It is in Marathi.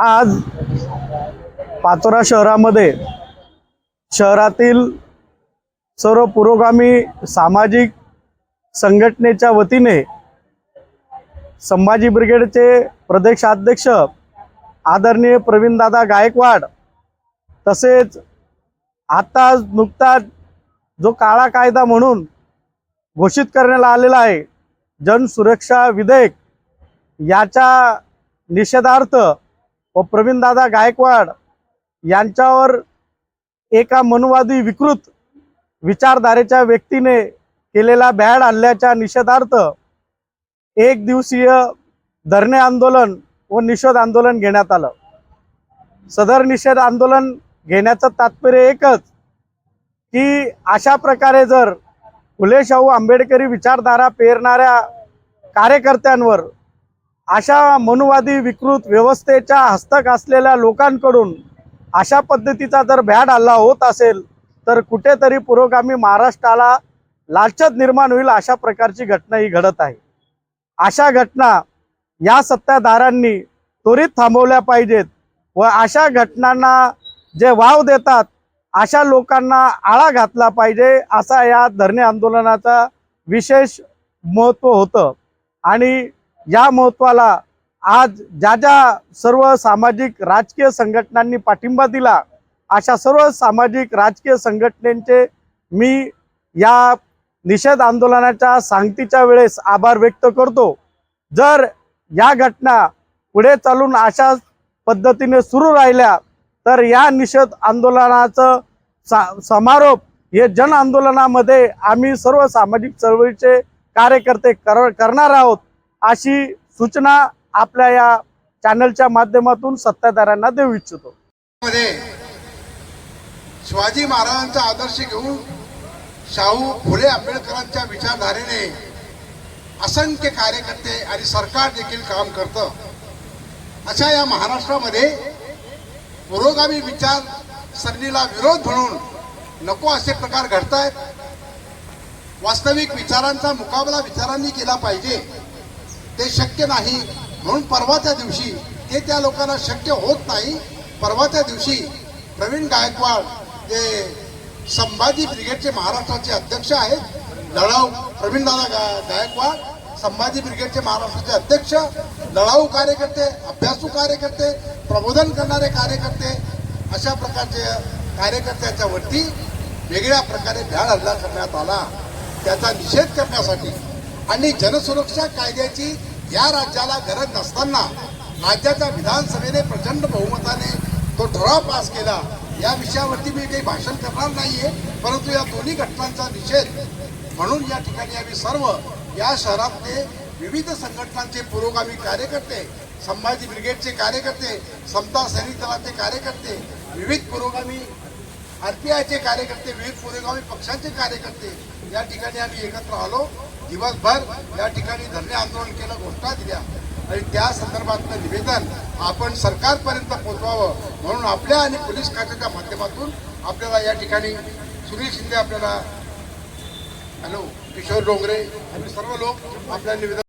आज पाचोरा शहरामध्ये शहरातील सर्व पुरोगामी सामाजिक संघटनेच्या वतीने संभाजी ब्रिगेडचे प्रदेशाध्यक्ष आदरणीय प्रवीणदादा गायकवाड तसेच आता नुकताच जो काळा कायदा म्हणून घोषित करण्यात आलेला आहे जनसुरक्षा विधेयक याच्या निषेधार्थ व प्रवीणदादा गायकवाड यांच्यावर एका मनुवादी विकृत विचारधारेच्या व्यक्तीने केलेला भ्याड हल्ल्याच्या निषेधार्थ एक दिवसीय धरणे आंदोलन व निषेध आंदोलन घेण्यात आलं. सदर निषेध आंदोलन घेण्याचं तात्पर्य एकच की अशा प्रकारे जर फुले शाहू आंबेडकरी विचारधारा पेरणाऱ्या कार्यकर्त्यांवर अशा मनुवादी विकृत व्यवस्थेच्या हस्तक असलेल्या लोकांकडून अशा पद्धतीचा जर भ्याड हल्ला होत असेल तर कुठेतरी पुरोगामी महाराष्ट्राला लालचत निर्माण होईल अशा प्रकारची घटना ही घडत आहे. अशा घटना या सत्ताधारांनी त्वरित थांबवल्या पाहिजेत व अशा घटनांना जे वाव देतात अशा लोकांना आळा घातला पाहिजे असा या धरणे आंदोलनाचा विशेष महत्त्व होतं. आणि या महत्त्वाला आज ज्या ज्या सर्व सामाजिक राजकीय संघटनांनी पाठिंबा दिला अशा सर्व सामाजिक राजकीय संघटनेचे मी या निषेध आंदोलनाच्या सांगतीच्या वेळेस आभार व्यक्त करतो. जर या घटना पुढे चालून अशा पद्धतीने सुरू राहिल्या तर या निषेध आंदोलनाचं सा समारोप हे जन आंदोलनामध्ये आम्ही सर्व सामाजिक चळवळीचे कार्यकर्ते कर करणार आहोत. अशी सूचना आपल्या या चॅनलच्या माध्यमातून सत्ताधाऱ्यांना देऊ इच्छितो. मध्ये शिवाजी महाराजांचा आदर्श घेऊन शाहू फुले आंबेडकरांच्या विचारधारेने असंख्य कार्यकर्ते आणि सरकार देखील काम करतं. अशा या महाराष्ट्रामध्ये पुरोगामी विचार सरणीला विरोध म्हणून नको असे प्रकार घडत आहेत वास्तविक विचारांचा मुकाबला विचारांनी केला पाहिजे. ते शक्य नाही. म्हणून परवाच्या दिवशी ते त्या लोकांना शक्य होत नाही. परवाच्या दिवशी प्रवीण गायकवाड जे संभाजी ब्रिगेडचे महाराष्ट्राचे अध्यक्ष आहेत लढाऊ प्रवीणदादा गा गायकवाड संभाजी ब्रिगेडचे महाराष्ट्राचे अध्यक्ष लढाऊ कार्यकर्ते अभ्यासू कार्यकर्ते प्रबोधन करणारे कार्यकर्ते अशा प्रकारचे कार्यकर्त्याच्या वरती वेगळ्या प्रकारे भ्याड हल्ला करण्यात आला. त्याचा निषेध करण्यासाठी आणि जनसुरक्षा कायद्याची या राज्याला गरज नसताना राज्याच्या विधानसभेने प्रचंड बहुमताने तो ठराव पास केला. या विषयावरती मी काही भाषण करणार नाहीये परंतु या दोन्ही घटनांचा निषेध म्हणून या ठिकाणी आम्ही सर्व या शहरातले विविध संघटनांचे पुरोगामी कार्यकर्ते संभाजी ब्रिगेडचे कार्यकर्ते समता सैनिक दलाचे कार्यकर्ते विविध पुरोगामी आरपीआयचे कार्यकर्ते विविध पुरेगावी पक्षांचे कार्यकर्ते या ठिकाणी आम्ही एकत्र आलो. दिवसभर या ठिकाणी धरणे आंदोलन केलं घोषणा दिल्या. आणि त्या संदर्भातलं निवेदन आपण सरकारपर्यंत पोहोचवावं म्हणून आपल्या आणि पोलीस खात्याच्या माध्यमातून आपल्याला या ठिकाणी सुनील शिंदे आपल्याला हॅलो किशोर डोंगरे आम्ही सर्व लोक आपल्या निवेदन